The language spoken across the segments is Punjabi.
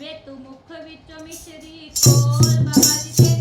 ਵੇ ਤੂੰ ਮੁਖ ਵਿੱਚੋਂ ਮਿਸ਼ਰੀ ਕੋਲ ਬਾਬਾ ਜੀ ਤੇ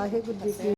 ਵਾਹਿਗੁਰੂ ਜੀ ਕੀ